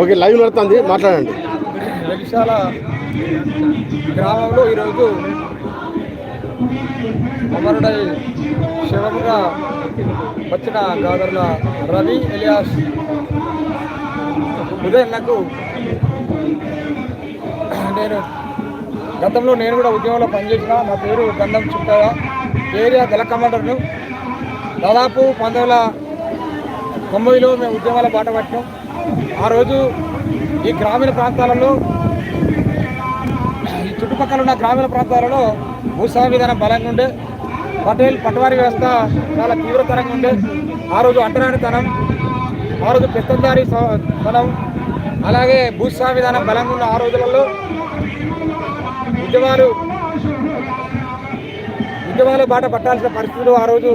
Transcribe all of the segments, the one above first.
Okay live నడుతుంది మాట్లాడండి. వెలిశాల గ్రామంలో ఈరోజు అమరుడై శివముగా వచ్చిన గాదర్ల రవి ఎలియాస్ ఉదయన్నకు నేను గతంలో నేను కూడా ఉద్యోగంలో పనిచేసిన నా పేరు గంధం చుట్టయ్య ఏరియా దళ కమాండర్ను దాదాపు పంతొమ్మిది తొంభైలో మేము ఉద్యమాల బాట పట్టినాం ఆ రోజు ఈ గ్రామీణ ప్రాంతాలలో ఈ చుట్టుపక్కల ఉన్న గ్రామీణ ప్రాంతాలలో భూస్వామి విధానం బలంగా ఉండే పటేల్ పటవారి వ్యవస్థ చాలా తీవ్రతరంగా ఉండే. ఆ రోజు అంటరానితనం ఆ రోజు పెత్తందారి తనం అలాగే భూస్వామి విధానం బలంగా ఉన్న ఆ రోజులలో ఉద్యమాలు ఉద్యమాలు బాట పట్టాల్సిన పరిస్థితులు ఆ రోజు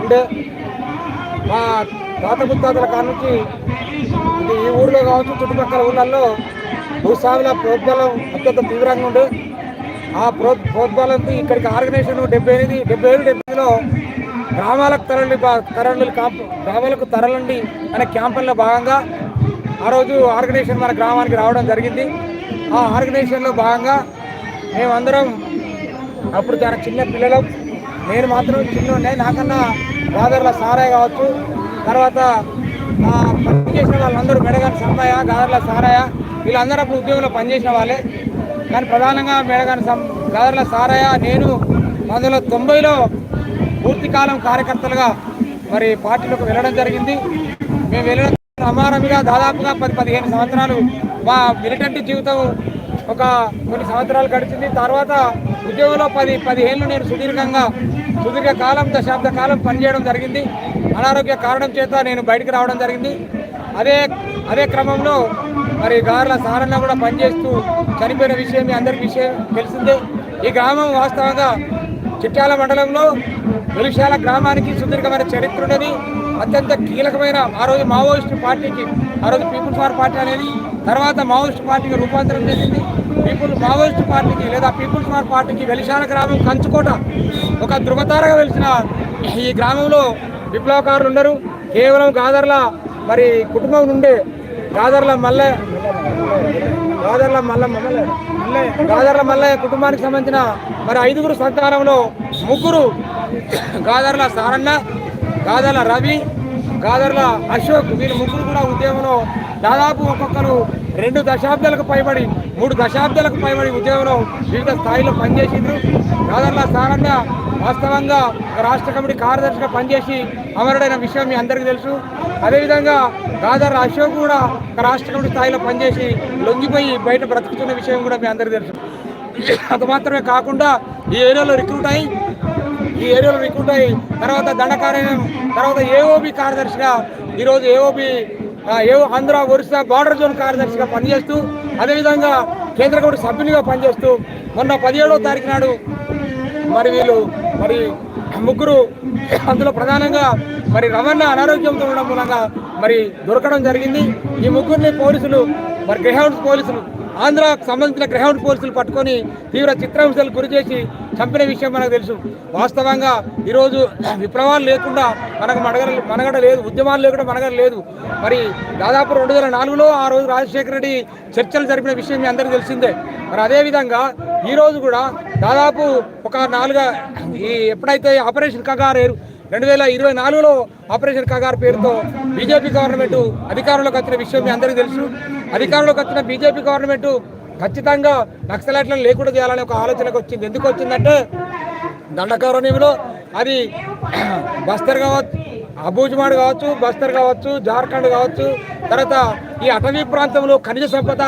ఉండే. మా తాత ముత్తాతల కాడ నుంచి ఇది ఈ ఊళ్ళో కావచ్చు చుట్టుపక్కల ఊళ్ళల్లో భూస్వాముల ప్రోద్బలం అత్యంత తీవ్రంగా ఉండే. ఆ ప్రో ప్రోద్బలంతో ఇక్కడికి ఆర్గనైజేషన్ డెబ్బై ఎనిమిది డెబ్బై ఏడు డెబ్బైలో గ్రామాలకు తరలి తరలి క్యాంప్ గ్రామాలకు తరలండి అనే క్యాంపెయిన్లో భాగంగా ఆ రోజు ఆర్గనైజేషన్ మన గ్రామానికి రావడం జరిగింది. ఆ ఆర్గనైజేషన్లో భాగంగా మేమందరం అప్పుడు చాలా చిన్న పిల్లలు. నేను మాత్రం చిన్న నాకన్నా గాదర్ల సారాయ్ కావచ్చు తర్వాత పనిచేసిన వాళ్ళందరూ మెడగాని సంబయ్య గాదర్ల సారాయ వీళ్ళందరూ అప్పుడు ఉద్యోగంలో పనిచేసిన వాళ్ళే. కానీ ప్రధానంగా మెడగాని సం గాదర్ల సారాయ నేను పంతొమ్మిది వందల తొంభైలో పూర్తికాలం కార్యకర్తలుగా మరి పార్టీలోకి వెళ్ళడం జరిగింది. మేము వెళ్ళడం అమారమిగా దాదాపుగా పది పదిహేను సంవత్సరాలు మా మిలిటెంట్ జీవితం ఒక కొన్ని సంవత్సరాలు గడిచింది. తర్వాత ఉద్యోగంలో పది పదిహేళ్ళు నేను సుదీర్ఘంగా సుదీర్ఘ కాలం దశాబ్ద కాలం పనిచేయడం జరిగింది. అనారోగ్య కారణం చేత నేను బయటికి రావడం జరిగింది. అదే అదే క్రమంలో మరి గార్ల సారన్న కూడా పనిచేస్తూ చనిపోయిన విషయం మీ అందరికీ విషయం తెలిసిందే. ఈ గ్రామం వాస్తవంగా చిట్యాల మండలంలో వెలుశాల గ్రామానికి సుదీర్ఘమైన చరిత్ర ఉన్నది. అత్యంత కీలకమైన ఆ రోజు మావోయిస్టు పార్టీకి ఆ రోజు పీపుల్స్ వార్ పార్టీ అనేది తర్వాత మావోయిస్టు పార్టీకి రూపాంతరం చెందింది. పీపుల్ మావోయిస్టు పార్టీకి లేదా పీపుల్స్ వార్ పార్టీకి వెలిశాల గ్రామం కంచుకోట ఒక ధృవతారగా వెలిసిన ఈ గ్రామంలో విప్లవకారులు ఉన్నారు కేవలం గాదర్ల మరి కుటుంబం నుండే గాదర్ల మల్లె గాదర్ల మల్ల గాదర్ల మల్లయ్య కుటుంబానికి సంబంధించిన మరి ఐదుగురు సంతానంలో ముగ్గురు గాదర్ల సారన్న గాదర్ల రవి గాదర్ల అశోక్ వీళ్ళు ముగ్గురు కూడా ఉద్యమంలో దాదాపు ఒక్కొక్కరు రెండు దశాబ్దాలకు పైబడి మూడు దశాబ్దాలకు పైబడి ఉద్యమంలో వివిధ స్థాయిలో పనిచేసిండ్రు. గాదర్ల సారన్న వాస్తవంగా ఒక రాష్ట్ర కమిటీ కార్యదర్శిగా పనిచేసి అమరుడైన విషయం మీ అందరికీ తెలుసు. అదేవిధంగా దాదాపు అశోక్ కూడా ఒక రాష్ట్ర కమిటీ స్థాయిలో పనిచేసి లొంగిపోయి బయట బ్రతుకుతున్న విషయం కూడా మీ అందరికీ తెలుసు. అది మాత్రమే కాకుండా ఈ ఏరియాలో రిక్రూట్ అయ్యి ఈ ఏరియాలో రిక్రూట్ అయ్యి తర్వాత దండకార్యం తర్వాత ఏఓబి కార్యదర్శిగా ఈరోజు ఏఓబి ఏవో ఆంధ్ర ఒరిస్సా బార్డర్ జోన్ కార్యదర్శిగా పనిచేస్తూ అదేవిధంగా కేంద్ర కమిటీ సభ్యునిగా పనిచేస్తూ మొన్న పదిహేడవ తారీఖు నాడు మరి వీళ్ళు మరి ముగ్గురు అందులో ప్రధానంగా మరి రవణ అనారోగ్యంతో ఉండడం మూలంగా మరి దొరకడం జరిగింది. ఈ ముగ్గురిని పోలీసులు మరి గ్రహౌండ్స్ పోలీసులు ఆంధ్రాకు సంబంధించిన గ్రహౌండ్ పోలీసులు పట్టుకొని తీవ్ర చిత్రహింసలు గురి చేసి చంపిన విషయం మనకు తెలుసు. వాస్తవంగా ఈరోజు విప్లవాలు లేకుండా మనకు మనగడ మనగడ లేదు ఉద్యమాలు లేకుండా మనగడ లేదు. మరి దాదాపు రెండు వేల నాలుగులో ఆ రోజు రాజశేఖర రెడ్డి చర్చలు జరిపిన విషయం మీ అందరికీ తెలిసిందే. మరి అదేవిధంగా ఈరోజు కూడా దాదాపు ఒక నాలుగు ఈ ఎప్పుడైతే ఆపరేషన్ కగారు రెండు వేల ఇరవై నాలుగులో ఆపరేషన్ కగారు పేరుతో బీజేపీ గవర్నమెంట్ అధికారంలోకి వచ్చిన విషయం మీ అందరికీ తెలుసు. అధికారంలోకి వచ్చిన బీజేపీ గవర్నమెంట్ ఖచ్చితంగా నక్సలైట్లను లేకుండా చేయాలనే ఒక ఆలోచనకు వచ్చింది. ఎందుకు వచ్చిందంటే దండకారణ్యంలో అది బస్తర్ కావచ్చు అబూజ్మాడ్ కావచ్చు బస్తర్ కావచ్చు జార్ఖండ్ కావచ్చు తర్వాత ఈ అటవీ ప్రాంతంలో ఖనిజ సంపద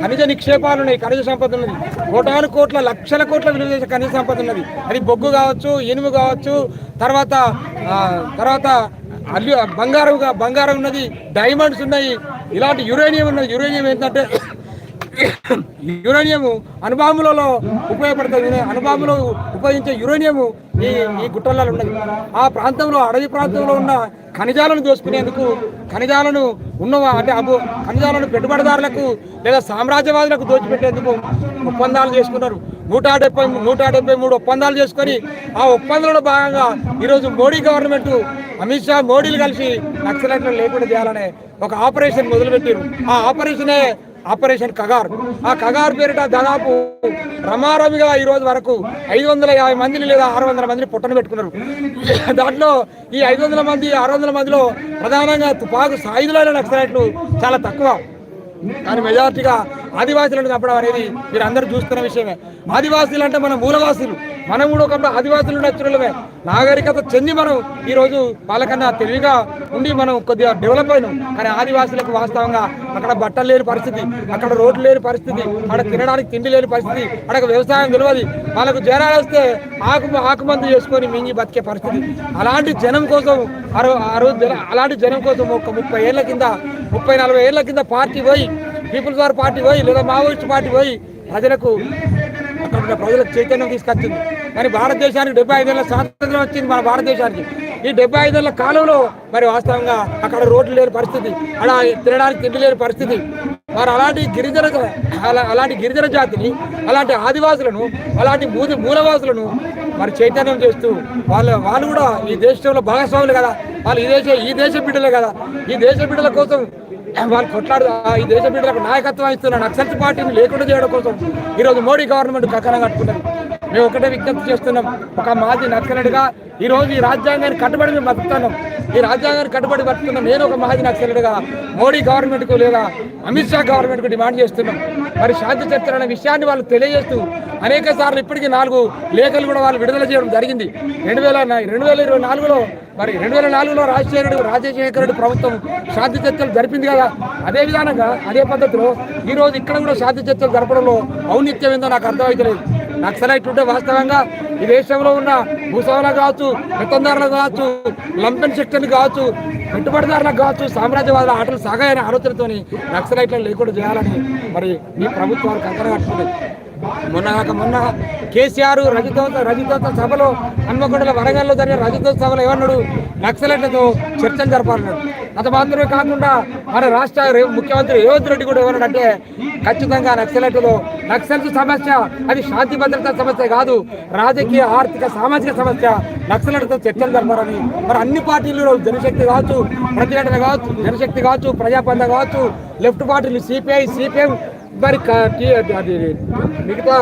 ఖనిజ నిక్షేపాలు ఉన్నాయి ఖనిజ సంపద ఉన్నది. కోటాను కోట్ల లక్షల కోట్ల విలువ చేసే ఖనిజ సంపద ఉన్నది. అది బొగ్గు కావచ్చు ఇనుము కావచ్చు తర్వాత తర్వాత అల్లు బంగారం బంగారం ఉన్నది డైమండ్స్ ఉన్నాయి ఇలాంటి యురేనియం ఉన్నది. యురేనియం ఏంటంటే యురేనియము అణుబాంబులలో ఉపయోగపడుతుంది అణుబాంబులో ఉపయోగించే యురేనియము ఈ ఈ గుట్టలలో ఉన్నది. ఆ ప్రాంతంలో అడవి ప్రాంతంలో ఉన్న ఖనిజాలను దోసుకునేందుకు ఖనిజాలను ఉన్న అంటే అబు ఖనిజాలను పెట్టుబడిదారులకు లేదా సామ్రాజ్యవాదులకు దోచిపెట్టేందుకు ఒప్పందాలు చేసుకున్నారు. నూట డెబ్బై నూట డెబ్బై మూడు ఒప్పందాలు చేసుకొని ఆ ఒప్పందంలో భాగంగా ఈరోజు మోడీ గవర్నమెంట్ అమిత్ షా మోడీలు కలిసి నక్సలైట్లు లేకుండా చేయాలనే ఒక ఆపరేషన్ మొదలుపెట్టారు ఆ ఆపరేషనే ఆపరేషన్ కగార్. ఆ కగార్ పేరిట దాదాపు రమారమిగా ఈ రోజు వరకు ఐదు వందల యాభై మందిని లేదా ఆరు వందల మందిని పుట్టన పెట్టుకున్నారు. దాంట్లో ఈ ఐదు వందల మంది ఆరు వందల మందిలో ప్రధానంగా తుపాకు సాయుధులైన నక్సలైట్లు చాలా తక్కువ. కానీ మెజార్టీగా ఆదివాసులను చంపడం అనేది మీరు అందరూ చూస్తున్న విషయమే. ఆదివాసీలు అంటే మన మూలవాసులు. మనం కూడా ఒకప్పుడు ఆదివాసులు నచ్చులమే నాగరికత చెంది మనం ఈరోజు వాళ్ళకన్నా తెలివిగా ఉండి మనం కొద్దిగా డెవలప్ అయినాం. కానీ ఆదివాసులకు వాస్తవంగా అక్కడ బట్టలు లేని పరిస్థితి అక్కడ రోడ్లు లేని పరిస్థితి అక్కడ తినడానికి తిండి లేని పరిస్థితి అక్కడ వ్యవసాయం తెలియదు. వాళ్ళకు జ్వరాలు వస్తే ఆకు ఆకుమందు చేసుకొని మింగి బతికే పరిస్థితి. అలాంటి జనం కోసం ఆ రోజు అలాంటి జనం కోసం ఒక ముప్పై ఏళ్ళ కింద ముప్పై నలభై ఏళ్ళ కింద పార్టీ పోయి పీపుల్స్ వార్ పార్టీ పోయి లేదా మావోయిస్ట్ పార్టీ పోయి ప్రజలకు అక్కడ ప్రజలకు చైతన్యం తీసుకొచ్చింది. మరి భారతదేశానికి డెబ్బై ఐదేళ్ళ స్వాతంత్రం వచ్చింది మన భారతదేశానికి. ఈ డెబ్బై ఐదేళ్ళ కాలంలో మరి వాస్తవంగా అక్కడ రోడ్లు లేని పరిస్థితి అలా తినడానికి తిండి లేని పరిస్థితి. మరి అలాంటి గిరిజన అలా అలాంటి గిరిజన జాతిని అలాంటి ఆదివాసులను అలాంటి మూది మూలవాసులను మరి చైతన్యం చేస్తూ వాళ్ళ వాళ్ళు కూడా ఈ దేశంలో భాగస్వాములు కదా. వాళ్ళు ఈ దేశ ఈ దేశ బిడ్డలే కదా. ఈ దేశ బిడ్డల కోసం వాళ్ళు కొట్లాడు ఆ ఈ దేశ బిడ్డలకు నాయకత్వం ఇస్తున్న నక్సల్స్ పార్టీని లేకుండా చేయడం కోసం ఈరోజు మోడీ గవర్నమెంట్ కక్కన కట్టుకున్నారు మేము ఒకటే విజ్ఞప్తి చేస్తున్నాం. ఒక మాజీ నక్సలుడిగా ఈ ఈ రాజ్యాంగాన్ని కట్టుబడి మేము బతుకుతున్నాం. ఈ రాజ్యాంగాన్ని కట్టుబడి బతుకుతున్నాం నేను ఒక మాజీ నక్సలుడిగా మోడీ గవర్నమెంట్కు లేదా అమిత్ షా గవర్నమెంట్కు డిమాండ్ చేస్తున్నాం. మరి శాంతి చర్చలు అనే విషయాన్ని వాళ్ళు తెలియజేస్తూ అనేక సార్లు ఇప్పటికీ నాలుగు లేఖలు కూడా వాళ్ళు విడుదల చేయడం జరిగింది. రెండు వేల రెండు వేల ఇరవై నాలుగులో మరి రెండు వేల నాలుగులో రాజశేఖరుడు రాజశేఖర రెడ్డి ప్రభుత్వం శాంతి చర్చలు జరిపింది కదా. అదే విధానంగా అదే పద్ధతిలో ఈ రోజు ఇక్కడ కూడా శాంతి చర్చలు జరపడంలో ఔన్నిత్యం ఏందో నాకు అర్థమవుతలేదు నక్సలైట్ ఉంటే వాస్తవంగా ఈ దేశంలో ఉన్న భూస్వాములకు కావచ్చు పెత్తందారులకు కావచ్చు లంపెన్ శక్తులకు కావచ్చు పెట్టుబడిదారులకు కావచ్చు సామ్రాజ్యవాదుల ఆటలు సాగాయనే ఆలోచనతోని నక్సలైట్లను లేకుండా చేయాలని మరి ఈ ప్రభుత్వాలు కంకర కట్టుకుంది. మొన్న కాక మొన్న కేసీఆర్ రజతోత్సవ రజతోత్సవ సభలో హన్మకొండల వరంగల్లో జరిగిన రజతోత్సవ సభలో ఏమన్నాడు నక్సలైట్లతో చర్చలు జరపాలన్నాడు. అంత మాత్రమే కాకుండా మన రాష్ట్ర ముఖ్యమంత్రి రేవంత్ రెడ్డి కూడా ఎవరంటే ఖచ్చితంగా నక్సలైట్లతో నక్సల్స్ సమస్య అది శాంతి భద్రత సమస్య కాదు రాజకీయ ఆర్థిక సామాజిక సమస్య. నక్సలైట్లతో చర్చలు జరపాలని. మరి అన్ని పార్టీలు జనశక్తి కావచ్చు ప్రతిఘటన కావచ్చు జనశక్తి కావచ్చు ప్రజాపంద కావచ్చు లెఫ్ట్ పార్టీలు సిపిఐ సిపిఎం మరి అది మిగతా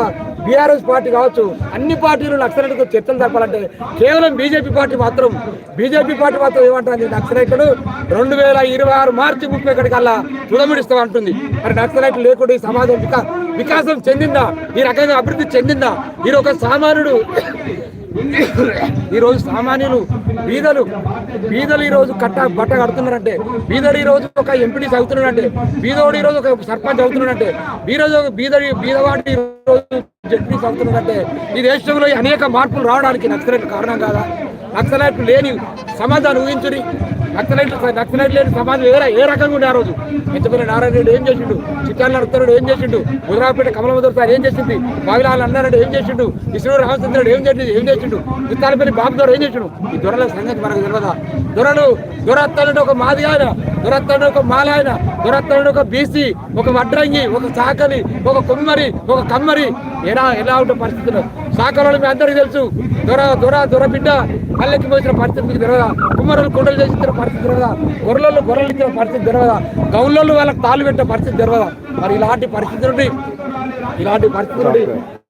బీఆర్ఎస్ పార్టీ కావచ్చు అన్ని పార్టీలు నక్సలైట్కు చర్చలు తప్పాలంటే కేవలం బీజేపీ పార్టీ మాత్రం బీజేపీ పార్టీ మాత్రం ఏమంటుంది నక్సలైట్లు రెండు వేల ఇరవై ఆరు మార్చి ముప్పై ఒకటికల్లా తుదముడిస్తాం ఉంటుంది మరి నక్సలైట్లు లేకుండా ఈ సమాజం వికా వికాసం చెందిందా? ఈ రకంగా అభివృద్ధి చెందిందా? ఈ ఒక సామాన్యుడు ఈ రోజు సామాన్యులు బీదలు బీదలు ఈ రోజు కట్ట బట్ట కడుతున్నారంటే బీదలు ఈ రోజు ఒక ఎంపీడీ చదువుతున్నాడంటే బీదోడు ఈ రోజు ఒక సర్పంచ్ అవుతున్నాడంటే బీరోజు బీదడి బీదవాడి ఈరోజు రోజు జడ్పీ చదువుతున్నాడంటే ఈ దేశంలో అనేక మార్పులు రావడానికి నక్సలైట్ కారణం కాదా? నక్సలైట్ లేని సమాధానం ఊహించుని నక్సలైట్లు నక్సలైట్ లేని సమాజం ఏ ఏ రకంగా ఉండే ఆ రోజు? ఎంతపల్లి నారాయణ రెడ్డి ఏం చేసిండు? చిట్టాల నడుతున్నాడు ఏం చేసిండు? ముద్రాపేట కమలమధుర్ సార్ ఏం చేసింది? బావిలాల్ అన్నారెడ్డి ఏం చేసిండు? విష్ణు రామచంద్రుడు ఏం చేసింది? ఏం చేసిండు? చిత్తాలపల్లి బాబు గారు ఏం చేసిండు? ఈ దొరల సంగతి మనకు తెలియదా దొరలు దొరత్తాడు ఒక మాది ఆయన దొరత్తాడు ఒక మాల ఆయన దొరత్తాడు ఒక బీసీ ఒక వడ్రంగి ఒక సాకలి ఒక కుమ్మరి ఒక కమ్మరి. ఎలా ఎలా ఉంటే పరిస్థితులు? సాకలు మీ అందరికీ తెలుసు. దొర దొర దొర బిడ్డ పల్లెకి పోసిన పరిస్థితి మీకు తెలియదా కుమ్మరులు కుండలు చేసిన పరిస్థితి తెలియదా గొర్రెలు గొర్రెలు ఇచ్చిన పరిస్థితి తెలియదా గౌన్లలో వాళ్ళకి తాళ్ళు పెట్టే పరిస్థితి తెలియదా మరి ఇలాంటి పరిస్థితి నుండి ఇలాంటి పరిస్థితి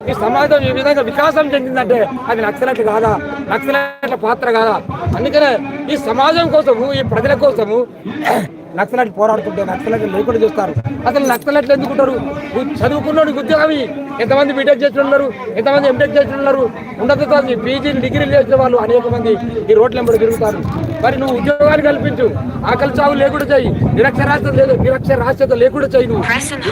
ఈ సమాజం ఈ విధంగా వికాసం చెందిందంటే అది నక్సలైట్ కాదా? నక్సలైట్ల పాత్ర కాదా? అందుకనే ఈ సమాజం కోసము ఈ ప్రజల కోసము నక్సలైట్ పోరాడుతుంటే నక్సలైట్ లేకుండా చూస్తారు. అసలు నక్సలైట్లు ఎందుకుంటారు? చదువుకున్నోడికి ఉద్యోగం ఎంతమంది బీటెక్ చేసిన ఉన్నారు ఎంతమంది ఎంటెక్ చేసిన ఉన్నారు ఉన్నత చదువు పీజీ డిగ్రీలు చేసిన వాళ్ళు అనేక మంది ఈ రోడ్ల వెంబడి తిరుగుతారు. మరి నువ్వు ఉద్యోగాలు కల్పించు. ఆకలి చావు లేకుండా చేయి. నిరక్షరాస్యత లేదు నిరక్షరాస్యత లేకుండా చేయి నువ్వు.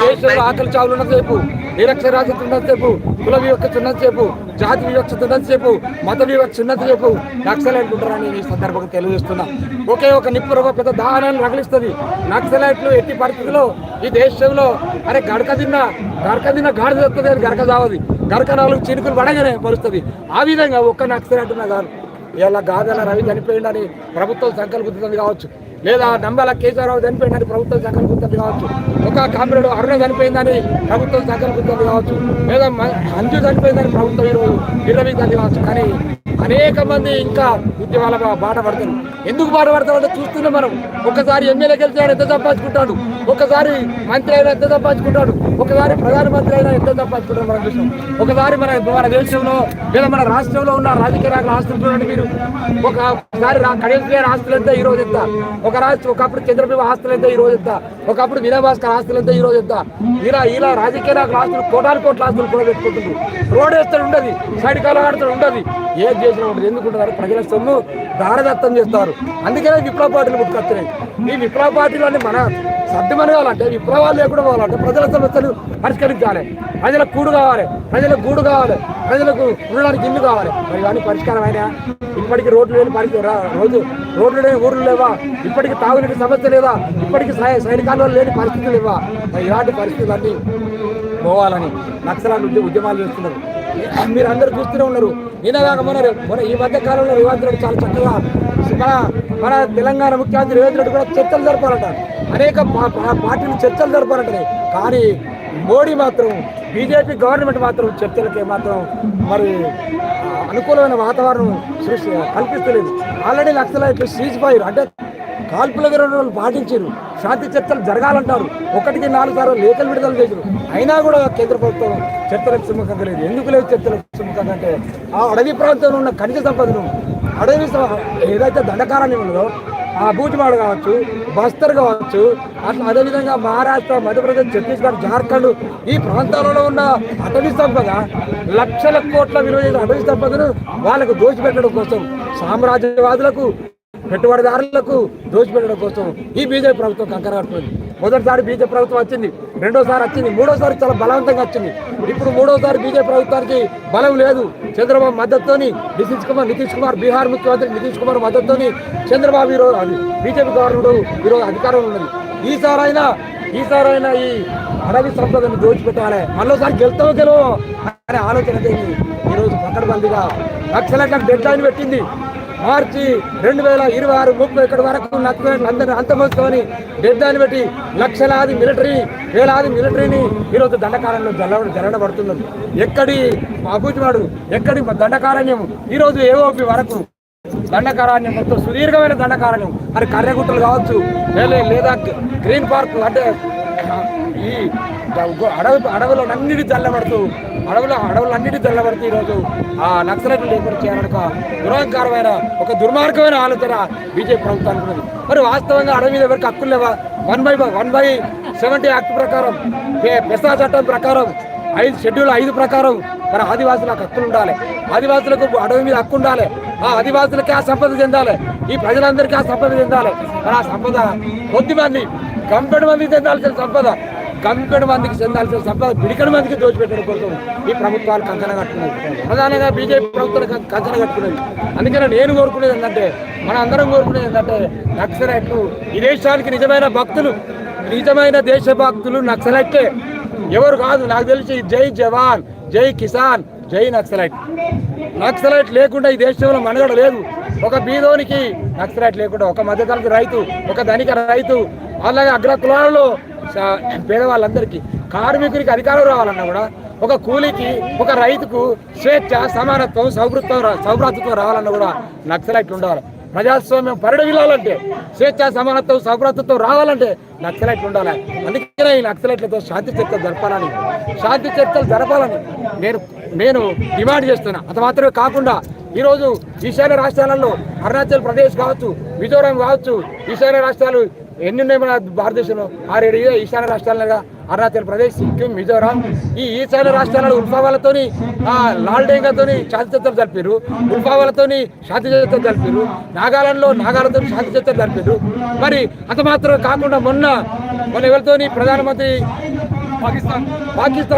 దేశంలో ఆకలి చావులు ఉన్నంతసేపు నిరక్షరాస్యత ఉన్నంతసేపు కుల వివక్షత ఉన్నంతసేపు జాతి వివక్షత ఉన్నంతసేపు మత వివక్ష ఉన్నంతసేపు నక్సలైట్లు ఉంటారని ఈ సందర్భంగా తెలియజేస్తున్నా. ఒకే ఒక నిప్పు ఒక పెద్ద దాహాన్ని రగిలిస్తుంది. నక్సలైట్లు ఎట్టి పరిస్థితుల్లో ఈ దేశంలో అరే గడక తిన్నా గరక తిన్న గాడి తెస్తుంది అని గరక చావది. గరక నాలుగు చినుకులు పడగానే పరుస్తుంది. ఆ విధంగా ఒక్క నక్సల్ అంటున్నా కాదు ఇలా గాదల రవి చనిపోయిందని ప్రభుత్వం సంకల్పిస్తుంది కావచ్చు. లేదా నంబల కేశవరావు చనిపోయిందని ప్రభుత్వం సంకల్పిస్తుంది కావచ్చు. ఒక కామ్రేడ్ అరుణ చనిపోయిందని ప్రభుత్వం సంకల్పిస్తుంది కావచ్చు. లేదా మ- మంజు చనిపోయిందని ప్రభుత్వం ఈరోజు నిర్వహిస్తుంది కావచ్చు. కానీ అనేక మంది ఇంకా ఉద్యమాల బా- బాట పడతారు. ఎందుకు బాట పడతారంటే చూస్తున్నాం మనం. ఒకసారి ఎమ్మెల్యే గెలిచాడు ఎంత సంపాదించుకుంటాడు? ఒకసారి మంత్రి అయినా ఎంత సంపాదించుకుంటాడు? ఒకసారి ప్రధానమంత్రి అయినా ఎంత సంపాదించుకుంటాడు మనం చూసాం ఒకసారి మన మన దేశంలో లేదా మన రాష్ట్రంలో ఉన్న రాజకీయ ఆస్తులు చూడండి మీరు. ఒకసారి కడియం ఆస్తులు ఎంత ఈ రోజు ఎంత? ఒక రాష్ట్రం ఒకప్పుడు చంద్రబాబు ఆస్తులు ఎంత ఈ రోజు ఎంత? ఒకప్పుడు వినయభాస్కర్ ఆస్తులు ఎంత ఈ రోజు ఎంత? ఇలా ఇలా రాజకీయ నాయకుల ఆస్తులు కోటాను కోట్ల ఆస్తులు కూడా పెట్టుకుంటున్నారు. రోడ్ వేస్తాడు ఉండదు. సైడ్ కాలం ఆడుతాడు ఉండదు. ఏ చేసిన ఉండదు ఎందుకుంటున్నారు? ప్రజల సొమ్ము దారదత్తం చేస్తారు. అందుకనే విప్లవ పార్టీలు పుట్టుకొస్తున్నాయి ఈ విప్లవ పార్టీలు అన్ని మన సర్దుమనగాలంటే విప్లవాలు లేకుండా పోవాలంటే ప్రజల సమస్యలు పరిష్కరించాలి. ప్రజలకు కూడు కావాలి. ప్రజలకు గూడు కావాలి. ప్రజలకు ఉండడానికి ఇల్లు కావాలి. మరి ఇవన్నీ పరిష్కారం అయినా ఇప్పటికీ రోడ్లు లేని పరిస్థితి రా- రోజు రోడ్లు లేని ఊర్లు లేవా? ఇప్పటికీ తాగునీటి సమస్య లేదా? ఇప్పటికీ సై- సైనికాల్లో లేని పరిస్థితులు లేవా? మరి ఇలాంటి పరిస్థితులన్నీ పోవాలని నక్సలాలు ఉద్యమాలు చేస్తున్నారు. మీరు అందరూ చూస్తూనే ఉన్నారు. నిన్నగాక మన మన ఈ మధ్య కాలంలో రేవంత్ రెడ్డి చాలా చక్కగా మన మన తెలంగాణ ముఖ్యమంత్రి రేవంత్ రెడ్డి కూడా చర్చలు జరపాలంట. అనేక పార్టీలు చర్చలు జరపాలంటాయి కానీ మోడీ మాత్రం బీజేపీ గవర్నమెంట్ మాత్రం చర్చలకి మాత్రం మరి అనుకూలమైన వాతావరణం సృష్టి కల్పిస్తలేదు. ఆల్రెడీ లక్షలైతే సీజ్ ఫైర్ అంటే కాల్పుల విరమణలు పాటించారు. శాంతి చర్చలు జరగాలంటారు. ఒకటికి నాలుగు సార్లు లేఖలు విడుదల చేశారు. అయినా కూడా కేంద్ర ప్రభుత్వం చర్చలకు సుముఖంగా లేదు. ఎందుకు లేదు చర్చలకు సుముఖంగా అంటే ఆ అడవి ప్రాంతంలో ఉన్న ఖనిజ సంపదను అడవి ఏదైతే దండకారాన్ని ఉన్నదో ఆ బూటిమాడు కావచ్చు బస్తర్ కావచ్చు అట్లా అదేవిధంగా మహారాష్ట్ర మధ్యప్రదేశ్ ఛత్తీస్గఢ్ జార్ఖండ్ ఈ ప్రాంతాలలో ఉన్న అటవీ సంపద లక్షల కోట్ల విలువ అటవీ సంపదను వాళ్ళకు దోచిపెట్టడం కోసం సామ్రాజ్యవాదులకు పెట్టుబడిదారులకు దోచిపెట్టడం కోసం ఈ బీజేపీ ప్రభుత్వం కంకర కడుతుంది. మొదటిసారి బీజేపీ ప్రభుత్వం వచ్చింది రెండోసారి వచ్చింది మూడోసారి చాలా బలవంతంగా వచ్చింది. ఇప్పుడు మూడోసారి బీజేపీ ప్రభుత్వానికి బలం లేదు. చంద్రబాబు మద్దతుతోని నితీష్ కుమార్ నితీష్ కుమార్ బీహార్ ముఖ్యమంత్రి నితీష్ కుమార్ మద్దతుతోని చంద్రబాబు ఈరోజు బీజేపీ గవర్నమెంట్ ఈరోజు అధికారంలో ఉన్నది. ఈసారైనా ఈసారైనా ఈ అడవి సంపదను దోచిపెట్టాలి. మళ్ళీసారి గెలుతామో గెలవో అనే ఆలోచన దేని ఈరోజు పక్కడబందిగా లక్షల డెడ్ లైన్ పెట్టింది. మార్చి రెండు వేల ఇరవై ఆరు ముప్పై ఒకటి వరకు నక్సలైట్లు అందరినీ అంతమోసుకొని డెడ్ పెట్టి లక్షలాది మిలిటరీ వేలాది మిలిటరీని ఈరోజు దండకారణ్యంలో జల్ల జరగబడుతున్నది ఎక్కడి అభూతివాడు ఎక్కడి దండకారణ్యం? ఈరోజు ఏఓపి వరకు దండకారణ్యం మొత్తం సుదీర్ఘమైన దండకారణ్యం. అది కర్రెగుట్టలు కావచ్చు లేదా గ్రీన్ పార్క్ అంటే ఈ అడవి అడవిలో అన్నిటి చల్లబడుతూ అడవుల అడవులు అన్నిటి చల్లబడుతూ ఈరోజు ఆ నక్సలైట్లు లేకుండా చేయాలనుక దురహంకారమైన ఒక దుర్మార్గమైన ఆలోచన బీజేపీ ప్రభుత్వానికి ఉన్నది. మరి వాస్తవంగా అడవి మీద ఎవరికి హక్కులు లేవా? One by one by seventy act ప్రకారం పెసా చట్టం ప్రకారం ఐదు షెడ్యూల్ ఐదు ప్రకారం మరి ఆదివాసులకు హక్కులు ఉండాలి. ఆదివాసులకు అడవి మీద హక్కు ఉండాలి. ఆ ఆదివాసులకి ఆ సంపద చెందాలి. ఈ ప్రజలందరికీ ఆ సంపద చెందాలి. మరి ఆ సంపద కొద్దిమంది గంపెడు మందికి చెందాల్సిన సంపద గంపెడు మందికి చెందాల్సిన సంపద పిడికడి మందికి దోచిపెట్టడం కోసం ఈ ప్రభుత్వాలు కంచన కట్టుకున్నాయి. ప్రధానంగా బీజేపీ ప్రభుత్వాలు కంచన కట్టుకున్నది అందుకని నేను కోరుకునేది ఏంటంటే మన అందరం కోరుకునేది ఏంటంటే నక్సలైట్లు ఈ దేశానికి నిజమైన భక్తులు నిజమైన దేశభక్తులు నక్సలైట్లే. ఎవరు కాదు నాకు తెలిసి జై జవాన్ జై కిసాన్ జై నక్సలైట్. నక్సలైట్ లేకుండా ఈ దేశంలో మనగడ లేదు. ఒక బీదోనికి నక్సలైట్ లేకుండా ఒక మధ్యతరగతి రైతు ఒక ధనిక రైతు అలాగే అగ్ర కులాలలో పేదవాళ్ళందరికీ కార్మికుడికి అధికారం రావాలన్నా కూడా ఒక కూలీకి ఒక రైతుకు స్వేచ్ఛ సమానత్వం సౌభృత్వం రా- సౌభ్రాతృత్వం రావాలన్నా కూడా నక్సలైట్లు ఉండాలి. ప్రజాస్వామ్యం పరిడవిల్లాలంటే స్వేచ్ఛ సమానత్వం సౌభ్రాతృత్వం రావాలంటే నక్సలైట్లు ఉండాలి. అందుకనే ఈ నక్సలైట్లతో శాంతి చర్చలు జరపాలని శాంతి చర్చలు జరపాలని నేను నేను డిమాండ్ చేస్తున్నా. అత మాత్రమే కాకుండా ఈరోజు ఈశాన్య రాష్ట్రాలలో అరుణాచల్ ప్రదేశ్ కావచ్చు మిజోరాం కావచ్చు ఈశాన్య రాష్ట్రాలు ఎన్ని ఉన్నాయి మన భారతదేశంలో? ఆరేడు ఈశాన్య రాష్ట్రాలుగా అరుణాచల్ ప్రదేశ్ సిక్కిం మిజోరాం. ఈ ఈశాన్య రాష్ట్రాలలో ఉల్ఫావాలతోని ఆ, లాల్డేంగాతోని శాంతి చర్చలు జరిపారు ఉల్ఫావాలతోని శాంతి చర్చలు జరిపారు నాగాలాండ్లో నాగాలతో శాంతి చర్చలు జరిపారు మరి అంత మాత్రం కాకుండా మొన్న మన ఎవరితోని ప్రధానమంత్రి పాకిస్తాన్.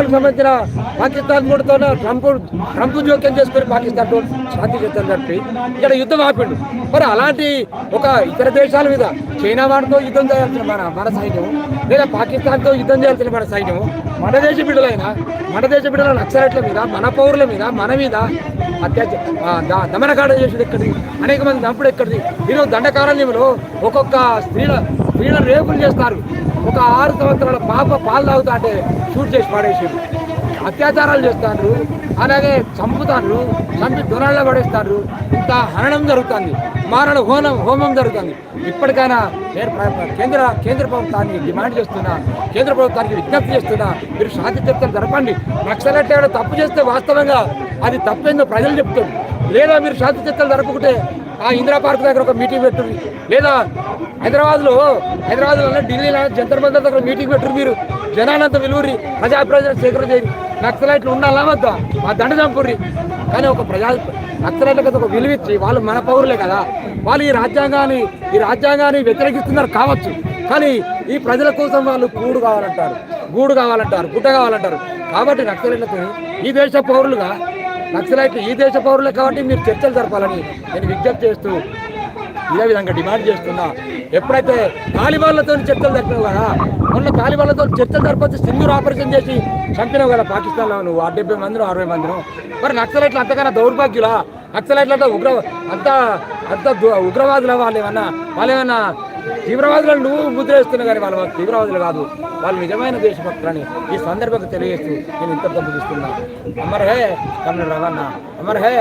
సంబంధించిన పాకిస్తాన్ కూడా ట్రంప్ ట్రంప్ జోక్యం చేసుకుని పాకిస్తాన్తో శాంతి చర్చలు ఇక్కడ యుద్ధం ఆపిండు. మరి అలాంటి ఒక ఇతర దేశాల మీద చైనా వాడితో యుద్ధం చేయాల్సిన మన మన సైన్యం లేదా పాకిస్తాన్తో యుద్ధం చేయాల్సిన మన సైన్యం మన దేశ బిడ్డలైనా మన దేశ బిడ్డల నక్సలైట్ల మీద మన పౌరుల మీద మన మీద అత్యాచ ఆ, దమనకాండ చేసేది ఎక్కడిది? అనేక మంది దంపుడు ఎక్కడిది? ఈరోజు దండకారణ్యంలో ఒక్కొక్క స్త్రీల స్త్రీల రేపులు చేస్తారు. ఒక ఆరు సంవత్సరాల పాప పాలు తాగుతా అంటే షూట్ చేసి పడేసారు అత్యాచారాలు చేస్తారు అలాగే చంపుతారు చంపి దొరల్లో పడేస్తారు ఇంత హరణం జరుగుతుంది మారణ హోమం హోమం జరుగుతుంది. ఇప్పటికైనా నేను కేంద్ర కేంద్ర ప్రభుత్వాన్ని డిమాండ్ చేస్తున్నా కేంద్ర ప్రభుత్వానికి విజ్ఞప్తి చేస్తున్నా మీరు శాంతి చర్చలు జరపండి. నక్సలెట్ ఏమైనా తప్పు చేస్తే వాస్తవంగా అది తప్పేందో ప్రజలు చెప్తారు. లేదా మీరు శాంతి చర్చలు జరుపుకుంటే ఆ ఇందిరా పార్క్ దగ్గర ఒక మీటింగ్ పెట్టుర్రి. లేదా హైదరాబాద్లో హైదరాబాద్లో ఢిల్లీలో జంతర్ మంతర్ దగ్గర మీటింగ్ పెట్టరు మీరు. జనాలంతా విలువరి ప్రజా సేకరణ చేయరు నక్సలైట్లు ఉండాలా వద్దా? ఆ దండ చంపుర్రి. కానీ ఒక ప్రజా నక్సలైట్లకు ఒక విలువ ఇచ్చి వాళ్ళు మన పౌరులే కదా. వాళ్ళు ఈ రాజ్యాంగాన్ని ఈ రాజ్యాంగాన్ని వ్యతిరేకిస్తున్నారు కావచ్చు. కానీ ఈ ప్రజల కోసం వాళ్ళు కూడు కావాలంటారు. గూడు కావాలంటారు గుడ్డ కావాలంటారు. కాబట్టి నక్సలైట్లకు ఈ దేశ పౌరులుగా నక్సలైట్లు ఈ దేశ పౌరులే కాబట్టి మీరు చర్చలు జరపాలని నేను విజ్ఞప్తి చేస్తూ ఇదే విధంగా డిమాండ్ చేస్తున్నా. ఎప్పుడైతే తాలిబాన్లతో చర్చలు జరిపినావు కదా మొన్న తాలిబాన్లతో చర్చలు జరపచ్చు సింధూర్ ఆపరేషన్ చేసి చంపినావు కదా పాకిస్తాన్లో నువ్వు ఆ డెబ్బై మందిలో అరవై మందిలో మరి నక్సలైట్లు అంతకన్నా దౌర్భాగ్యులా? నక్సలైట్లతో ఉగ్ర అంత అంత ఉగ్రవాదుల వాళ్ళు ఏమన్నా వాళ్ళు ఏమన్నా తీవ్రవాదులను నువ్వు ముద్రేస్తున్నావు కానీ వాళ్ళు తీవ్రవాదులు కాదు వాళ్ళు నిజమైన దేశభక్తులని ఈ సందర్భంగా తెలియజేస్తూ నేను ఇంత ముగిస్తున్నా అమర్ హే కమ్రేడ్ రవణ అమర్ హే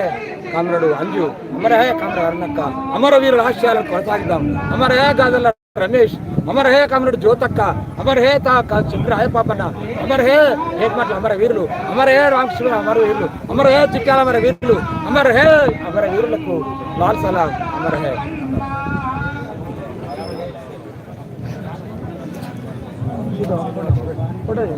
కమరుడు అంజు అమర్ హే కామ్రేడ్ అరుణక్క అమర వీరుల ఆశయాలను కొనసాగిద్దాం అమర్ హే గాజల్ల రమేష్ అమర్ హే కమరుడు జ్యోతక్క అమర్ హే తా చంద్ర హే పాపన్న అమర్ హే ఏకమాటలు అమర వీరులు అమర్ హే రామకృష్ణ అమర వీరులు అమర్ హే చిక్కాల అమర వీరులు అమర్ హే అమర వీరులకు లాల్ సలాం అమర్ హే অসুবিধা হবে। ওটাই।